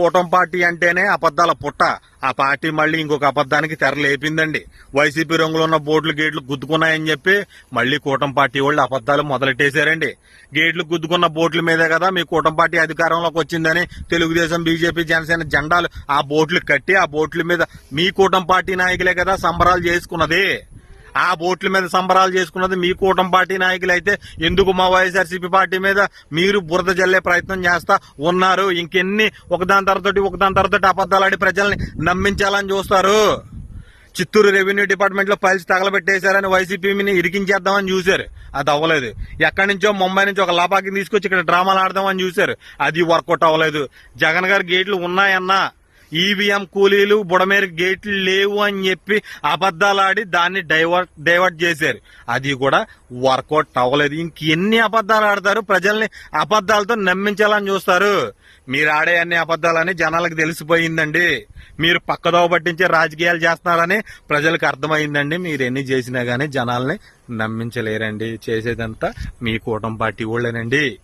కూటమి పార్టీ అంటేనే అబద్దాల పుట్ట. ఆ పార్టీ మళ్ళీ ఇంకొక అబద్దానికి తెర లేపిందండి. వైసీపీ రంగులో ఉన్న బోట్లు గేట్లు గుద్దుకున్నాయని చెప్పి మళ్ళీ కూటమి పార్టీ వాళ్ళు అబద్దాలు మొదలెట్టేశారండి. గేట్లు గుద్దుకున్న బోట్ల మీదే కదా మీ కూటమి పార్టీ అధికారంలోకి వచ్చిందని తెలుగుదేశం బీజేపీ జనసేన జెండాలు ఆ బోట్లు కట్టి ఆ బోట్ల మీద మీ కూటమి పార్టీ నాయకులే కదా సంబరాలు చేసుకున్నది. ఆ బోట్ల మీద సంబరాలు చేసుకున్నది మీ కూటమి పార్టీ నాయకులు అయితే ఎందుకు మా వైఎస్ఆర్సీపీ పార్టీ మీద మీరు బురద జల్లే ప్రయత్నం చేస్తా ఉన్నారు? ఇంకెన్ని ఒకదాని తర్వాత ఒకదాని తర్వాత అబద్దాలాడి ప్రజల్ని నమ్మించాలని చూస్తారు. చిత్తూరు రెవెన్యూ డిపార్ట్మెంట్లో పైల్స్ తగలబెట్టేశారని వైసీపీని ఇరికించేద్దామని చూశారు. అది అవ్వలేదు. ఎక్కడి నుంచో ముంబై నుంచి ఒక లాపాకి తీసుకొచ్చి ఇక్కడ డ్రామాలు ఆడదామని చూశారు. అది వర్కౌట్ అవ్వలేదు. జగన్ గారి గేట్లు ఉన్నాయన్నా ఈవీఎం కూలీలు బుడమేరు గేట్లు లేవు అని చెప్పి అబద్దాలాడి దాన్ని డైవర్ట్ డైవర్ట్ చేశారు. అది కూడా వర్కౌట్ అవ్వలేదు. ఇంకెన్ని అబద్దాలు ఆడతారు? ప్రజల్ని అబద్దాలతో నమ్మించాలని చూస్తారు. మీరు ఆడే అన్ని అబద్దాలని జనాలకు తెలిసిపోయిందండి. మీరు పక్కదోవ పట్టించే రాజకీయాలు చేస్తున్నారని ప్రజలకు అర్థమైందండి. మీరు ఎన్ని చేసినా గానీ జనాల్ని నమ్మించలేరండి. చేసేదంతా మీ కూటమి పార్టీ వాళ్ళేనండి.